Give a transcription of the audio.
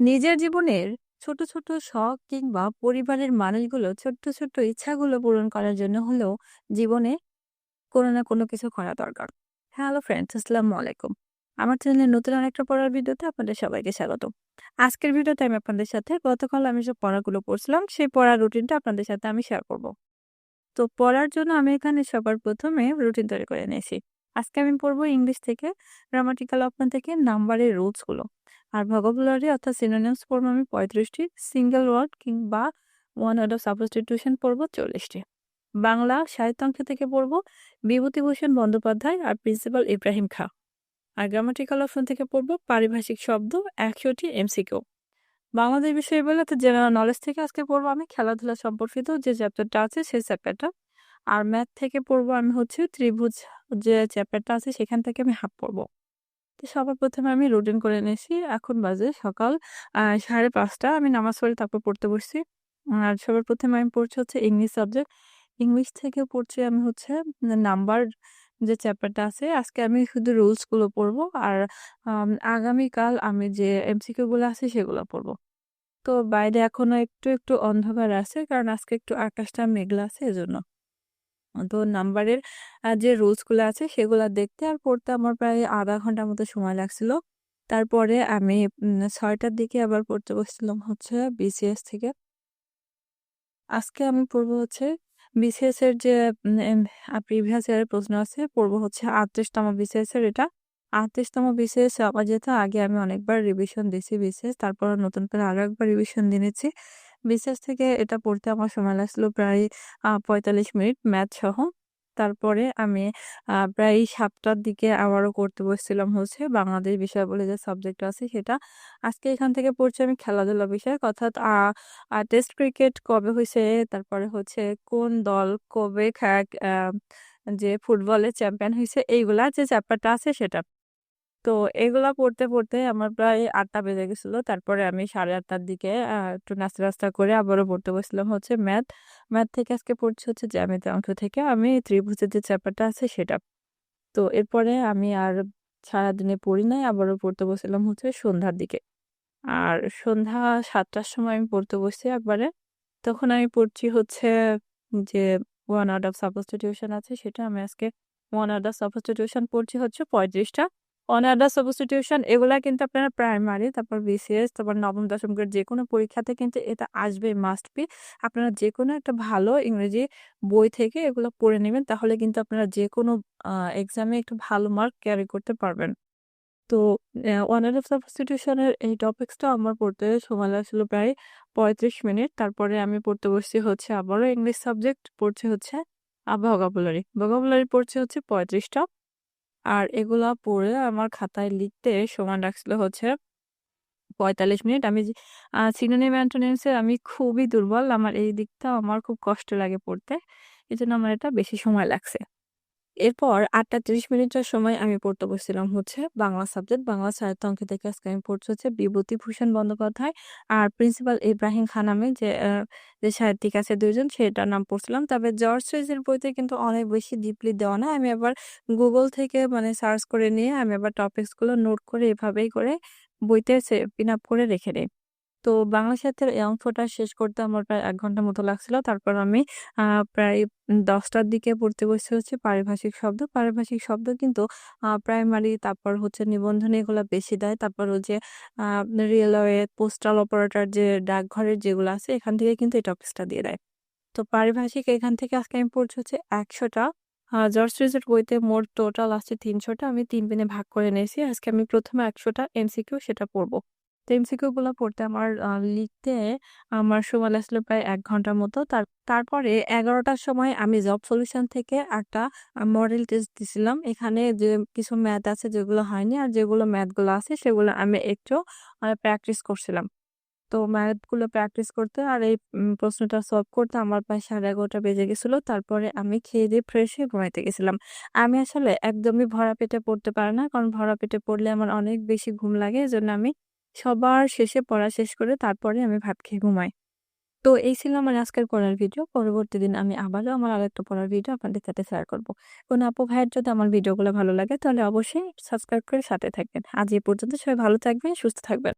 নিজের জীবনের ছোট, ছোট শখ কিংবা পরিবারের মানুষগুলো ছোট্ট, ছোট্ট ইচ্ছাগুলো পূরণ করার জন্য হলেও জীবনে কোনো না কোনো কিছু করা দরকার। হ্যালো ফ্রেন্ডস, আসসালামু আলাইকুম। আমার চ্যানেলে নতুন আরেকটা পড়ার ভিডিওতে আপনাদের সবাইকে স্বাগত আজকের ভিডিওতে আমি আপনাদের সাথে গতকাল আমি যে পড়াগুলো পড়ছিলাম, সেই পড়ার রুটিনটা আপনাদের সাথে আমি শেয়ার করব। তো পড়ার জন্য আমি এখানে সবার প্রথমে রুটিন তৈরি করে নিয়েছি। আজকে আমি পড়ব ইংলিশ থেকে, গ্রামাটিক্যাল অপশন থেকে নাম্বারের রুলসগুলো। আর ভোকাবুলারি অর্থাৎ সিনোনিমস পড়ব আমি পঁয়ত্রিশটি সিঙ্গেল ওয়ার্ড কিংবা ওয়ান ওয়ার্ড অফ সাবস্টিটিউশন পড়ব চল্লিশটি বাংলা সাহিত্য অংশ থেকে পড়ব বিভূতিভূষণ বন্দ্যোপাধ্যায় আর প্রিন্সিপাল ইব্রাহিম খাঁ। আর গ্রামাটিক্যাল অপশন থেকে পড়ব পারিভাষিক শব্দ ১০০ টি এমসিকিউ। বাংলাদেশ বিষয়ে বলে অর্থাৎ জেনারেল নলেজ থেকে আজকে পড়ব আমি খেলাধুলা সম্পর্কিত যে চ্যাপ্টারটা আছে সেই চ্যাপ্টারটা। আর ম্যাথ থেকে পড়ব আমি হচ্ছে ত্রিভুজ যে চ্যাপ্টারটা আছে সেখান থেকে আমি হাফ পড়ব। তো সবার প্রথমে আমি রুটিন করে নিয়েছি। এখন বাজে সকাল সাড়ে পাঁচটা আমি নামাজ পড়ে তারপর পড়তে বসছি। আর সবার প্রথমে আমি পড়ছি হচ্ছে ইংলিশ সাবজেক্ট। ইংলিশ থেকে পড়ছি আমি হচ্ছে নাম্বার যে চ্যাপ্টারটা আছে আজকে আমি শুধু রুলসগুলো পড়ব আর আগামীকাল আমি যে এমসিকিউ গুলো আছে সেগুলো পড়ব তো বাইরে এখনও একটু, একটু অন্ধকার আছে কারণ আজকে একটু আকাশটা মেঘলা আছে এজন্য। তো নাম্বারের যে রুলসগুলো আছে সেগুলা দেখতে আর পড়তে আমার প্রায় ০.৫ ঘণ্টার মতো সময় লাগছিল। তারপরে আমি ছয়টার দিকে আবার পড়তে বসছিলাম হচ্ছে বিসিএস থেকে। আজকে আমি পড়ব হচ্ছে বিসিএস এর যে প্রিভিয়াস ইয়ারের প্রশ্ন আছে, পড়ব হচ্ছে ৩৮ তম বিসিএস এর এটা। আটত্রিশতম বিসিএস আমার যেহেতু আগে আমি অনেকবার রিভিশন দিছি বিসিএস তারপর নতুন করে আরও একবার রিভিশন দিয়ে নিচ্ছি। বিসিএস থেকে এটা পড়তে আমার সময় লাগছিল প্রায় পঁয়তাল্লিশ মিনিট ম্যাথ সহ। তারপরে আমি প্রায় সাতটার দিকে আবারও করতে বসছিলাম হচ্ছে বাংলাদেশ বিষয় বলে যে সাবজেক্ট আছে সেটা। আজকে এখান থেকে পড়ছি আমি খেলাধুলা বিষয়ক অর্থাৎ টেস্ট ক্রিকেট কবে হয়েছে তারপরে হচ্ছে কোন দল কবে যে ফুটবলের চ্যাম্পিয়ন হয়েছে এইগুলা যে চ্যাপ্টারটা আছে সেটা। তো এগুলা পড়তে, পড়তে আমার প্রায় আটটা বেজে গেছিল। তারপরে আমি ৮:৩০টার দিকে একটু নাস্তা-টাস্তা করে আবারও পড়তে বসছিলাম হচ্ছে ম্যাথ। ম্যাথ থেকে আজকে পড়ছি হচ্ছে জ্যামিতি অংশ থেকে আমি ত্রিভুজের যে চ্যাপ্টারটা আছে সেটা। তো এরপরে আমি আর সারাদিনে পড়ি নাই আবারও পড়তে বসছিলাম হচ্ছে সন্ধ্যার দিকে। আর সন্ধ্যা সাতটার সময় আমি পড়তে বসছি একবারে। তখন আমি পড়ছি হচ্ছে যে ওয়ান ওয়ার্ড অফ সাবস্টিটিউশন আছে সেটা আমি আজকে ওয়ান ওয়ার্ড অফ সাবস্টিটিউশন পড়ছি হচ্ছে ৩৫ ওয়ার্ড সাবস্টিটিউশন এগুলা কিন্তু আপনারা প্রাইমারি, তারপর বিসিএস, তারপর নবম, দশম গ্রেড যে কোনো পরীক্ষাতে কিন্তু এটা আসবে মাস্ট বি। আপনারা যে কোনো একটা ভালো ইংরেজি বই থেকে এগুলো পড়ে নেবেন, তাহলে কিন্তু আপনারা যে কোনো এক্সামে একটু ভালো মার্ক ক্যারি করতে পারবেন। তো অ্যা ওয়ান অফ সাবস্টিটিউশন এর এই টপিকসটা আমার পড়তে সময় লাগছিল প্রায় ৩৫ মিনিট। তারপরে আমি পড়তে বসছি হচ্ছে আবারও ইংলিশ সাবজেক্ট পড়ছে হচ্ছে ভোকাবুলারি। ভোকাবুলারি পড়ছি হচ্ছে ৩৫ টা। আর এগুলা পড়ে আমার খাতায় লিখতে সময় লাগছিল হচ্ছে ৪৫ মিনিট। আমি সিনোনিম অ্যান্টোনিমসের আমি খুবই দুর্বল। আমার এই দিকটা আমার খুব কষ্ট লাগে পড়তে। এই জন্য আমার এটা বেশি সময় লাগছে। এরপর ৮টা ৩০ মিনিটের সময় আমি পড়তে বসছিলাম হচ্ছে বাংলা সাবজেক্ট। বাংলা সাহিত্য অংশ থেকে আজকে আমি পড়ছি হচ্ছে বিভূতিভূষণ বন্দ্যোপাধ্যায় আর প্রিন্সিপাল ইব্রাহিম খান নামে যে যে সাহিত্যিক আছে ২ জন সেটার নাম পড়ছিলাম। তবে জর্জ সুইজের বইতে কিন্তু অনেক বেশি ডিপলি দেওয়া না। আমি আবার গুগল থেকে মানে সার্চ করে নিয়ে আমি আবার টপিকসগুলো নোট করে এভাবেই করে বইতে পিন আপ করে রেখে দেই। তো বাংলা সাহিত্যের এই অংশটা শেষ করতে আমার প্রায় এক ঘণ্টার মতো লাগছিল। তারপর আমি প্রায় ১০টার দিকে পড়তে বসে হচ্ছে পারিভাষিক শব্দ। পারিভাষিক শব্দ কিন্তু প্রাইমারি তারপর হচ্ছে নিবন্ধনী এগুলো বেশি দেয়। তারপর হচ্ছে রেলওয়ে, পোস্টাল অপারেটর যে ডাকঘরের যেগুলো আছে এখান থেকে কিন্তু এই টপিকসটা দিয়ে দেয়। তো পারিভাষিক এখান থেকে আজকে আমি পড়ছি হচ্ছে ১০০ টা। আ জর্জ সুইজের বইতে মোট টোটাল আছে তিনশোটা আমি ৩ পেনে ভাগ করে নিয়েছি। আজকে আমি ১ম এ ১০০ এমসিকিউ সেটা পড়ব। তো এমসিকিউ গুলা পড়তে আমার লিখতে আমার সময় লাগছিল প্রায় ১ ঘণ্টার মতো। তার, তারপরে ১১টার সময় আমি জব সলিউশন থেকে একটা মডেল টেস্ট দিছিলাম। এখানে যে কিছু ম্যাথ আছে যেগুলো হয়নি আর যেগুলো ম্যাথগুলো আছে সেগুলো আমি একটু প্র্যাকটিস করছিলাম। তো ম্যাথগুলো প্র্যাকটিস করতে আর এই প্রশ্নটা সলভ করতে আমার প্রায় ১১:৩০ বেজে গেছিল। তারপরে আমি খেয়ে দিয়ে ফ্রেশ হয়ে ঘুমাইতে গেছিলাম। আমি আসলে একদমই ভরা পেটে পড়তে পারি না। কারণ ভরা পেটে পড়লে আমার অনেক বেশি ঘুম লাগে। এজন্য আমি সবার শেষে পড়া শেষ করে তারপরে আমি ভাত খেয়ে ঘুমাই। তো এই ছিল আমার আজকের পড়ার ভিডিও। পরবর্তী দিন আমি আবারও আমার আরেকটা পড়ার ভিডিও আপনাদের সাথে শেয়ার করব কোনো আপু ভাইয়ের যদি আমার ভিডিওগুলো ভালো লাগে তাহলে অবশ্যই সাবস্ক্রাইব করে সাথে থাকবেন। আজ এ পর্যন্ত সবাই ভালো থাকবেন, সুস্থ থাকবেন।